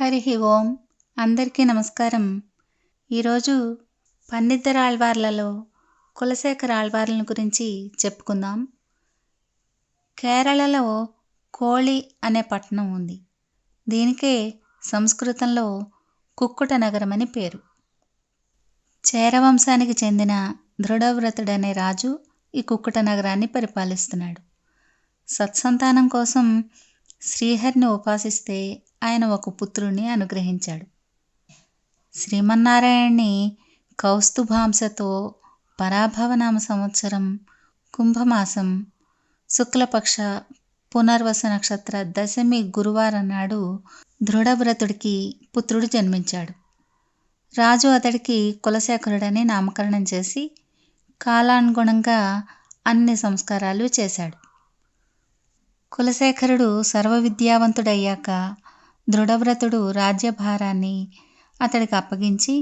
హరి ఓం. అందరికీ నమస్కారం. ఈరోజు పన్నిద్దర ఆళ్వార్లలో కులశేఖర ఆళ్వార్లను గురించి చెప్పుకుందాం. కేరళలో కోళి అనే పట్టణం ఉంది. దీనికే సంస్కృతంలో కుక్కుట నగరం అని పేరు. చేరవంశానికి చెందిన దృఢవ్రతుడనే రాజు ఈ కుక్కుట నగరాన్ని పరిపాలిస్తున్నాడు. సత్సంతానం కోసం శ్రీహరిని ఉపాసిస్తే ఆయన ఒక పుత్రుని అనుగ్రహించాడు. శ్రీమన్నారాయణ్ణి కౌస్తుభాంసతో పరాభవనామ సంవత్సరం కుంభమాసం శుక్లపక్ష పునర్వస నక్షత్ర దశమి గురువారం నాడు దృఢవ్రతుడికి పుత్రుడు జన్మించాడు. రాజు అతడికి కులశేఖరుడని నామకరణం చేసి కాలానుగుణంగా అన్ని సంస్కారాలు చేశాడు. కులశేఖరుడు సర్వ విద్యావంతుడయ్యాక దృఢవ్రతుడు రాజ్యభారాన్ని అతడికి అప్పగించి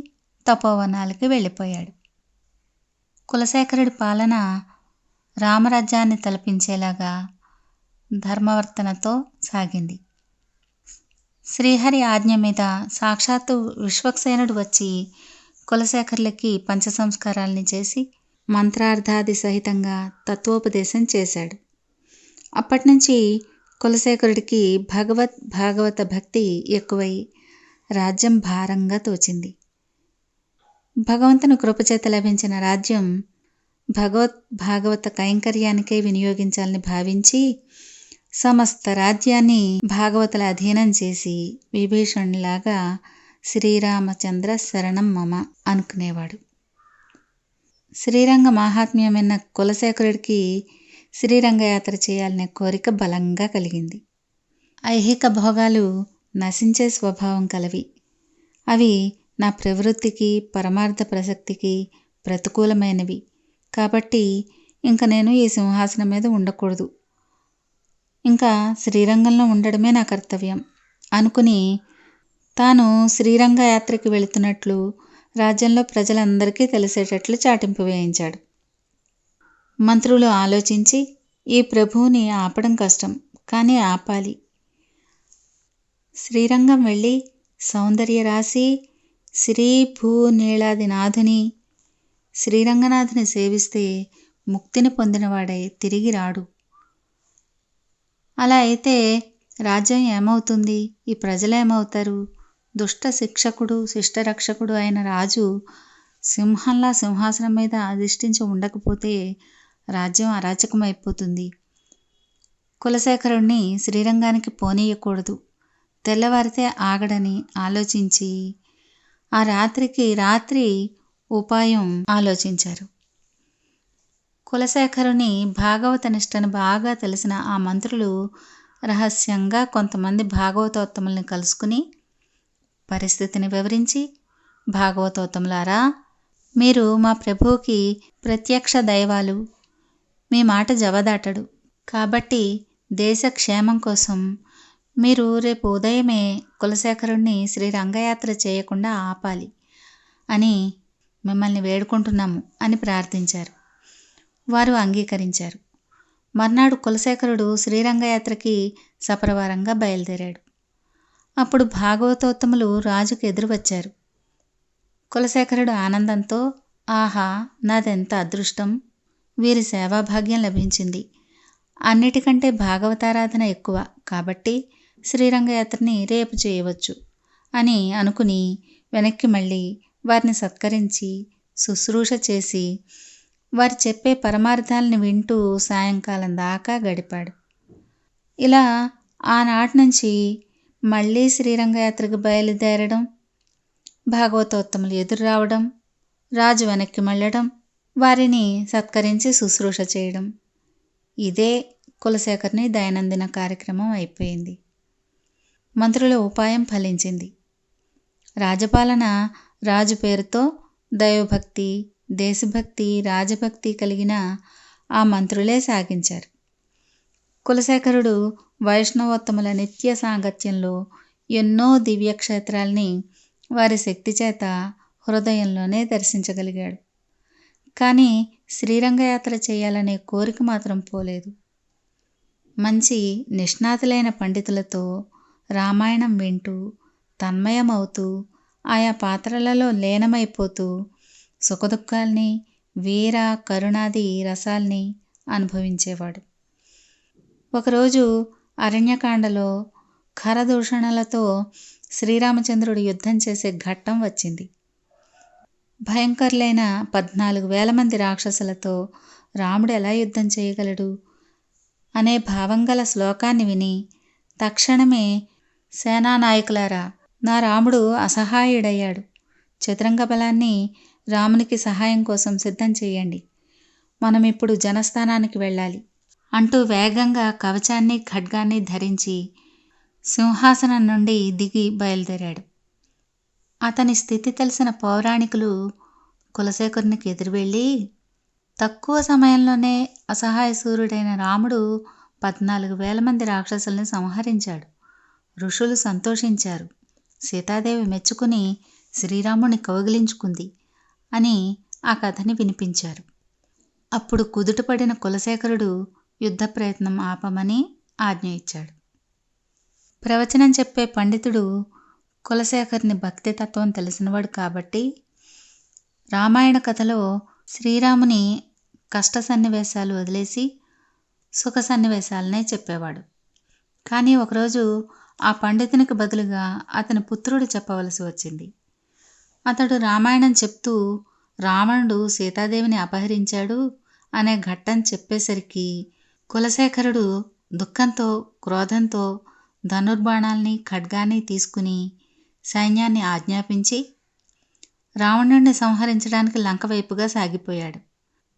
తపోవనాలకి వెళ్ళిపోయాడు. కులశేఖరుడి పాలన రామరాజ్యాన్ని తలపించేలాగా ధర్మవర్తనతో సాగింది. శ్రీహరి ఆజ్ఞ మీద సాక్షాత్తు విశ్వక్సేనుడు వచ్చి కులశేఖరులకి పంచ సంస్కారాలని చేసి మంత్రార్థాది సహితంగా తత్వోపదేశం చేశాడు. అప్పటి నుంచి కులశేఖరుడికి భగవత్ భాగవత భక్తి ఎక్కువై రాజ్యం భారంగా తోచింది. భగవంతుని కృపచేత లభించిన రాజ్యం భగవత్ భాగవత కైంకర్యానికే వినియోగించాలని భావించి సమస్త రాజ్యాన్ని భాగవతుల అధీనం చేసి విభీషణులాగా శ్రీరామచంద్ర శరణం మమ అనుకునేవాడు. శ్రీరంగ మహాత్మ్యమైన కులశేఖరుడికి శ్రీరంగయాత్ర చేయాలనే కోరిక బలంగా కలిగింది. ఐహిక భోగాలు నశించే స్వభావం కలవి. అవి నా ప్రవృత్తికి పరమార్థ ప్రసక్తికి ప్రతికూలమైనవి. కాబట్టి ఇంక నేను ఈ సింహాసనం మీద ఉండకూడదు. ఇంకా శ్రీరంగంలో ఉండడమే నా కర్తవ్యం. అనుకుని తాను శ్రీరంగ యాత్రకి వెళుతున్నట్లు రాజ్యంలో ప్రజలందరికీ తెలిసేటట్లు చాటింపు వేయించాడు. మంత్రులు ఆలోచించి ఈ ప్రభువుని ఆపడం కష్టం కానీ ఆపాలి. శ్రీరంగం వెళ్ళి సౌందర్య రాశి శ్రీ భూ నీళాది నాథుని శ్రీరంగనాథుని సేవిస్తే ముక్తిని పొందినవాడై తిరిగి రాడు. అలా అయితే రాజ్యం ఏమవుతుంది? ఈ ప్రజలు ఏమవుతారు? దుష్ట శిక్షకుడు శిష్టరక్షకుడు అయిన రాజు సింహంలా సింహాసనం మీద అధిష్ఠించి ఉండకపోతే రాజ్యం అరాచకమైపోతుంది. కులశేఖరుణ్ణి శ్రీరంగానికి పోనీయకూడదు. తెల్లవారితే ఆగడని ఆలోచించి ఆ రాత్రికి రాత్రి ఉపాయం ఆలోచించారు. కులశేఖరుని భాగవత నిష్టను బాగా తెలిసిన ఆ మంత్రులు రహస్యంగా కొంతమంది భాగవతోత్తముల్ని కలుసుకుని పరిస్థితిని వివరించి భాగవతోత్తములారా మీరు మా ప్రభువుకి ప్రత్యక్ష దైవాలు మీ మాట జవదాటడు. కాబట్టి దేశ క్షేమం కోసం మీరు రేపు ఉదయమే కులశేఖరుణ్ణి శ్రీ రంగయాత్ర చేయకుండా ఆపాలి అని మిమ్మల్ని వేడుకుంటున్నాము అని ప్రార్థించారు. వారు అంగీకరించారు. మర్నాడు కులశేఖరుడు శ్రీరంగయాత్రకి సపరవారంగా బయలుదేరాడు. అప్పుడు భాగవతోత్తములు రాజుకు ఎదురు వచ్చారు కులశేఖరుడు ఆనందంతో ఆహా నాదెంత అదృష్టం! వీరి సేవాభాగ్యం లభించింది. అన్నిటికంటే భాగవతారాధన ఎక్కువ. కాబట్టి శ్రీరంగయాత్రని రేపు చేయవచ్చు అని అనుకుని వెనక్కి మళ్ళీ వారిని సత్కరించి శుశ్రూష చేసి వారు చెప్పే పరమార్థాలను వింటూ సాయంకాలం దాకా గడిపాడు. ఇలా ఆనాటి నుంచి మళ్ళీ శ్రీరంగయాత్రకు బయలుదేరడం భాగవతోత్తములు ఎదురు రావడం రాజు వెనక్కి మళ్ళడం వారిని సత్కరించి శుశ్రూష చేయడం. ఇదే కులశేఖర్ని దైనందిన కార్యక్రమం అయిపోయింది. మంత్రుల ఉపాయం ఫలించింది. రాజపాలన రాజు పేరుతో దైవభక్తి దేశభక్తి రాజభక్తి కలిగిన ఆ మంత్రులే సాగించారు. కులశేఖరుడు వైష్ణవోత్తముల నిత్య సాంగత్యంలో ఎన్నో దివ్యక్షేత్రాల్ని వారి శక్తి చేత హృదయంలోనే దర్శించగలిగాడు. కానీ శ్రీరంగయాత్ర చేయాలనే కోరిక మాత్రం పోలేదు. మంచి నిష్ణాతులైన పండితులతో రామాయణం వింటూ తన్మయమవుతూ ఆయా పాత్రలలో లీనమైపోతూ సుఖదుఖాల్ని వీర కరుణాది రసాల్ని అనుభవించేవాడు. ఒకరోజు అరణ్యకాండలో ఖరదూషణలతో శ్రీరామచంద్రుడు యుద్ధం చేసే ఘట్టం వచ్చింది. భయంకరులైన పద్నాలుగు వేల మంది రాక్షసులతో రాముడు ఎలా యుద్ధం చేయగలడు? అనే భావం గల శ్లోకాన్ని విని తక్షణమే సేనానాయకులారా నా రాముడు అసహాయుడయ్యాడు. చతురంగ బలాన్ని రామునికి సహాయం కోసం సిద్ధం చేయండి. మనం ఇప్పుడు జనస్థానానికి వెళ్ళాలి. అంటూ వేగంగా కవచాన్ని ఖడ్గాన్ని ధరించి సింహాసనం నుండి దిగి బయలుదేరాడు. అతని స్థితి తెలిసిన పౌరాణికులు కులశేఖరునికి ఎదురువెళ్ళి తక్కువ సమయంలోనే అసహాయ సూర్యుడైన రాముడు పద్నాలుగు వేల మంది రాక్షసుల్ని సంహరించాడు. ఋషులు సంతోషించారు. సీతాదేవి మెచ్చుకుని శ్రీరాముని కౌగిలించుకుంది అని ఆ కథని వినిపించారు. అప్పుడు కుదుటపడిన కులశేఖరుడు యుద్ధ ప్రయత్నం ఆపమని ఆజ్ఞ ఇచ్చాడు. ప్రవచనం చెప్పే పండితుడు కులశేఖర్ని భక్తి తత్వం తెలిసినవాడు కాబట్టి రామాయణ కథలో శ్రీరాముని కష్ట సన్నివేశాలు వదిలేసి సుఖ సన్నివేశాలనే చెప్పేవాడు. కానీ ఒకరోజు ఆ పండితునికి బదులుగా అతని పుత్రుడు చెప్పవలసి వచ్చింది. అతడు రామాయణం చెప్తూ రావణుడు సీతాదేవిని అపహరించాడు అనే ఘట్టం చెప్పేసరికి కులశేఖరుడు దుఃఖంతో క్రోధంతో ధనుర్బాణాల్ని ఖడ్గాన్ని తీసుకుని సైన్యాన్ని ఆజ్ఞాపించి రావణుడిని సంహరించడానికి లంక వైపుగా సాగిపోయాడు.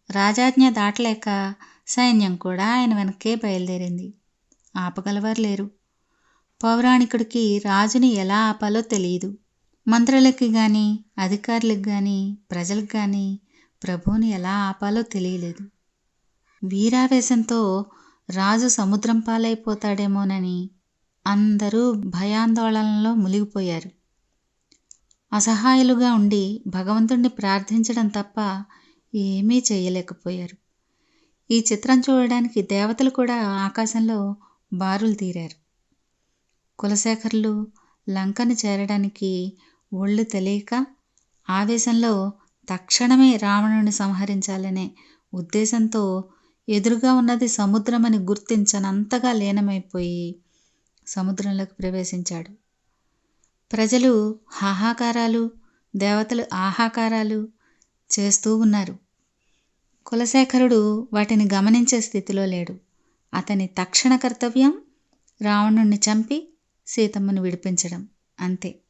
రాజాజ్ఞ దాటలేక సైన్యం కూడా ఆయన వెనకే బయలుదేరింది. ఆపగలవారు లేరు పౌరాణికుడికి రాజుని ఎలా ఆపాలో తెలియదు. మంత్రులకి కానీ అధికారులకు కానీ ప్రజలకు కానీ ప్రభువుని ఎలా ఆపాలో తెలియలేదు. వీరావేశంతో రాజు సముద్రం పాలైపోతాడేమోనని అందరూ భయాందోళనలో మునిగిపోయారు. అసహాయులుగా ఉండి భగవంతుణ్ణి ప్రార్థించడం తప్ప ఏమీ చేయలేకపోయారు. ఈ చిత్రం చూడడానికి దేవతలు కూడా ఆకాశంలో బారులు తీరారు. కులశేఖర్లు లంకను చేరడానికి ఒళ్ళు తెలియక ఆవేశంలో తక్షణమే రావణుని సంహరించాలనే ఉద్దేశంతో ఎదురుగా ఉన్నది సముద్రమని గుర్తించనంతగా లీనమైపోయి సముద్రంలోకి ప్రవేశించాడు. ప్రజలు హాహాకారాలు దేవతలు ఆహాకారాలు చేస్తూ ఉన్నారు. కులశేఖరుడు వాటిని గమనించే స్థితిలో లేడు. అతని తక్షణ కర్తవ్యం రావణుణ్ణి చంపి సీతమ్మను విడిపించడం అంతే.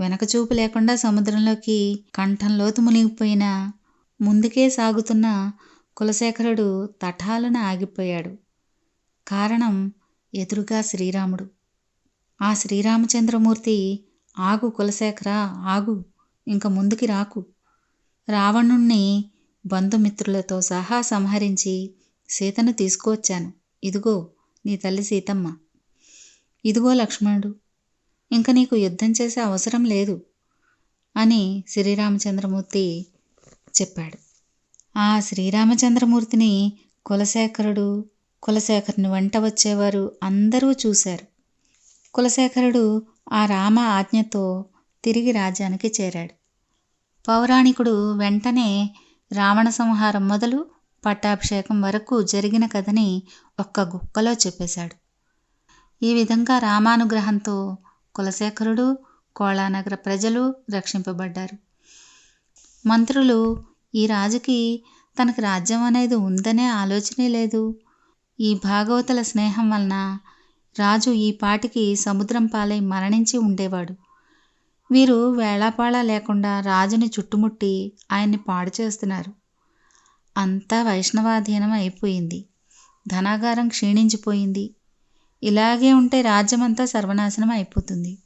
వెనకచూపు లేకుండా సముద్రంలోకి కంఠంలోతు మునిగిపోయిన ముందుకే సాగుతున్న కులశేఖరుడు తటాలున ఆగిపోయాడు. కారణం ఎదురుగా శ్రీరాముడు. ఆ శ్రీరామచంద్రమూర్తి ఆగు కులశేఖర ఆగు ఇంక ముందుకి రాకు రావణుణ్ణి బంధుమిత్రులతో సహా సంహరించి సీతను తీసుకువచ్చాను. ఇదిగో నీ తల్లి సీతమ్మ. ఇదిగో లక్ష్మణుడు ఇంక నీకు యుద్ధం చేసే అవసరం లేదు అని శ్రీరామచంద్రమూర్తి చెప్పాడు. ఆ శ్రీరామచంద్రమూర్తిని కులశేఖరుడు కులశేఖరుని వెంట వచ్చేవారు అందరూ చూశారు. కులశేఖరుడు ఆ రామ ఆజ్ఞతో తిరిగి రాజ్యానికి చేరాడు. పౌరాణికుడు వెంటనే రావణ సంహారం మొదలు పట్టాభిషేకం వరకు జరిగిన కథని ఒక్క గుక్కలో చెప్పేశాడు. ఈ విధంగా రామానుగ్రహంతో కులశేఖరుడు కోళానగర ప్రజలు రక్షింపబడ్డారు. మంత్రులు ఈ రాజుకి తనకు రాజ్యం అనేది ఉందనే ఆలోచనే లేదు. ఈ భాగవతుల స్నేహం వలన రాజు ఈ పాటికి సముద్రం పాలై మరణించి ఉండేవాడు. వీరు వేళాపాళా లేకుండా రాజుని చుట్టుముట్టి ఆయన్ని పాడు చేస్తున్నారు. అంతా వైష్ణవాధీనం అయిపోయింది. ధనాగారం క్షీణించిపోయింది. ఇలాగే ఉంటే రాజ్యమంతా సర్వనాశనం అయిపోతుంది.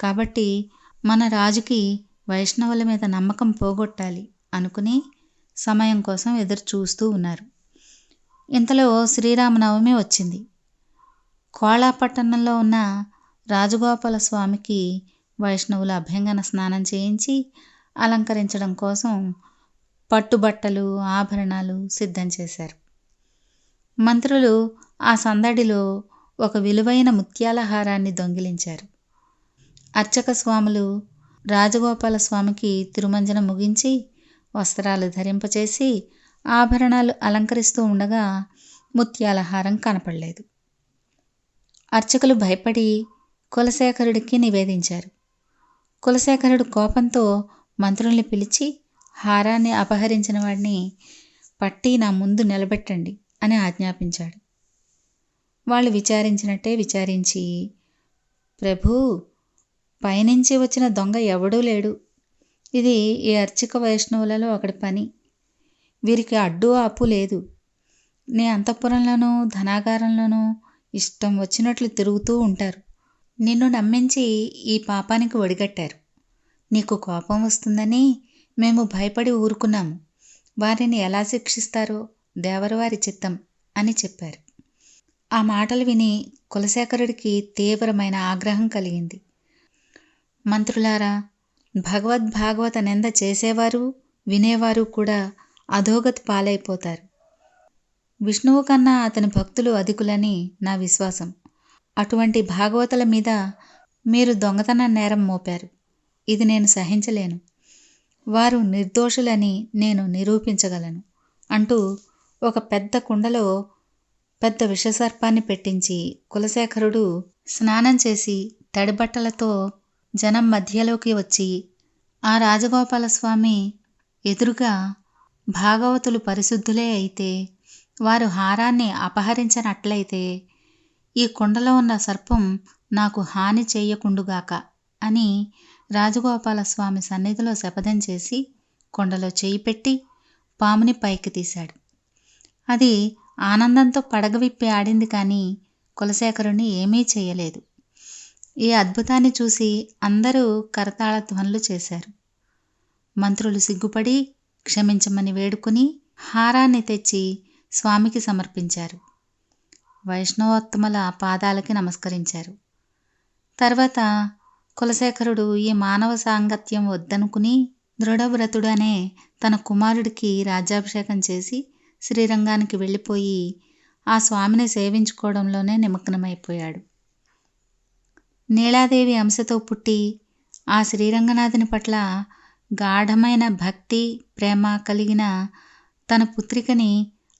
కాబట్టి మన రాజుకి వైష్ణవుల మీద నమ్మకం పోగొట్టాలి అనుకుని సమయం కోసం ఎదురు చూస్తూ ఉన్నారు. ఇంతలో శ్రీరామనవమి వచ్చింది. కోళాపట్టణంలో ఉన్న రాజగోపాల స్వామికి వైష్ణవులు అభ్యంగన స్నానం చేయించి అలంకరించడం కోసం పట్టుబట్టలు ఆభరణాలు సిద్ధం చేశారు. మంత్రులు ఆ సందడిలో ఒక విలువైన ముత్యాల హారాన్ని దొంగిలించారు. అర్చక స్వాములు రాజగోపాల స్వామికి తిరుమంజన ముగించి వస్త్రాలు ధరింపచేసి ఆభరణాలు అలంకరిస్తూ ఉండగా ముత్యాలహారం కనపడలేదు. అర్చకులు భయపడి కులశేఖరుడికి నివేదించారు. కులశేఖరుడు కోపంతో మంత్రుల్ని పిలిచి హారాన్ని అపహరించిన వాడిని పట్టి నా ముందు నిలబెట్టండి అని ఆజ్ఞాపించాడు. వాళ్ళు విచారించినట్టే విచారించి ప్రభు పైనుంచి వచ్చిన దొంగ ఎవడూ లేడు. ఇది ఈ అర్చక వైష్ణవులలో ఒకటి పని. వీరికి అడ్డు ఆపు లేదు. నీ అంతఃపురంలోనూ ధనాగారంలోనూ ఇష్టం వచ్చినట్లు తిరుగుతూ ఉంటారు. నిన్ను నమ్మించి ఈ పాపానికి ఒడిగట్టారు. నీకు కోపం వస్తుందని మేము భయపడి ఊరుకున్నాము. వారిని ఎలా శిక్షిస్తారో దేవరవారి చిత్తం అని చెప్పారు. ఆ మాటలు విని కులశేఖరుడికి తీవ్రమైన ఆగ్రహం కలిగింది. మంత్రులారా భగవద్భాగవత నింద చేసేవారు వినేవారు కూడా అధోగతి పాలైపోతారు. విష్ణువు కన్నా అతని భక్తులు అధికులని నా విశ్వాసం. అటువంటి భాగవతుల మీద మీరు దొంగతన నేరం మోపారు. ఇది నేను సహించలేను. వారు నిర్దోషులని నేను నిరూపించగలను అంటూ ఒక పెద్ద కుండలో పెద్ద విషసర్పాన్ని పెట్టించి కులశేఖరుడు స్నానం చేసి తడిబట్టలతో జనం మధ్యలోకి వచ్చి ఆ రాజగోపాల స్వామి ఎదురుగా భాగవతులు పరిశుద్ధులే అయితే వారు హారాన్ని అపహరించనట్లయితే ఈ కుండలో ఉన్న సర్పం నాకు హాని చేయకుండుగాక అని రాజగోపాల స్వామి సన్నిధిలో శపథం చేసి కొండలో చేయి పెట్టి పాముని పైకి తీశాడు. అది ఆనందంతో పడగ విప్పి ఆడింది కానీ కులశేఖరుని ఏమీ చేయలేదు. ఈ అద్భుతాన్ని చూసి అందరూ కరతాళ ధ్వనులు చేశారు. మంత్రులు సిగ్గుపడి క్షమించమని వేడుకుని హారాన్ని తెచ్చి స్వామికి సమర్పించారు. వైష్ణవోత్తముల పాదాలకి నమస్కరించారు. తర్వాత కులశేఖరుడు ఈ మానవ సాంగత్యం వద్దనుకుని దృఢవ్రతుడనే తన కుమారుడికి రాజ్యాభిషేకం చేసి శ్రీరంగానికి వెళ్ళిపోయి ఆ స్వామిని సేవించుకోవడంలోనే నిమగ్నమైపోయాడు. నీలాదేవి అంశతో పుట్టి ఆ శ్రీరంగనాథుని పట్ల గాఢమైన భక్తి ప్రేమ కలిగిన తన పుత్రికని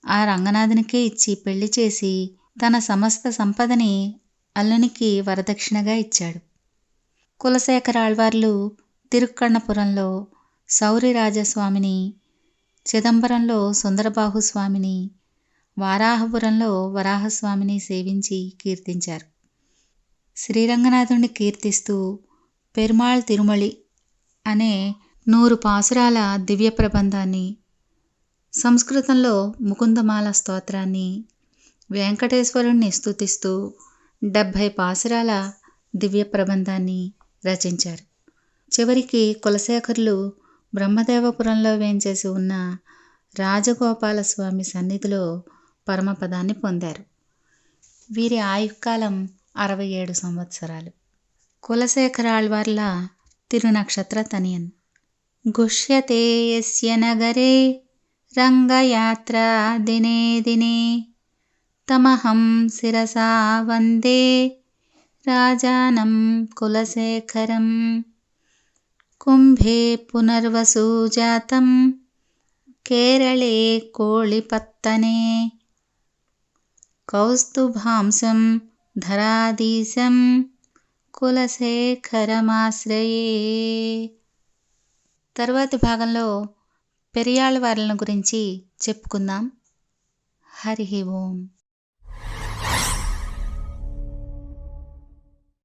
ఆ రంగనాథునికే ఇచ్చి పెళ్ళి చేసి తన సమస్త సంపదని అల్లునికి వరదక్షిణగా ఇచ్చాడు. కులశేఖర ఆళ్వార్లు తిరుక్కన్నపురంలో సౌరిరాజస్వామిని చిదంబరంలో సుందరబాహు స్వామిని వారాహపురంలో వరాహస్వామిని సేవించి కీర్తించారు. శ్రీరంగనాథుణ్ణి కీర్తిస్తూ పెరుమాళ్ తిరుమలి అనే నూరు పాసురాల దివ్య ప్రబంధాన్ని సంస్కృతంలో ముకుందమాల స్తోత్రాన్ని వెంకటేశ్వరుణ్ణి స్తుతిస్తూ డెబ్భై పాసురాల దివ్య ప్రబంధాన్ని రచించారు. చివరికి కులశేఖరులు బ్రహ్మదేవపురంలో వేంచేసి ఉన్న రాజగోపాలస్వామి సన్నిధిలో పరమపదాన్ని పొందారు. వీరి ఆయుకాలం అరవై ఏడు సంవత్సరాలు. కులశేఖరాళ్వార్ల తిరునక్షత్ర తనియన్. గుష్యతే యస్య నగరే రంగయాత్రా దినే దినే తమహం శిరసా వందే రాజానం కులశేఖరం కుంభే పునర్వసు జాతం కేరళే కోళిపత్తనే కౌస్తుభాంసం ధరాధీశం కులశేఖరమాశ్రయే తరువాతి భాగంలో పెరియాళ్ళ వారిని గురించి చెప్పుకుందాం. హరి ఓం.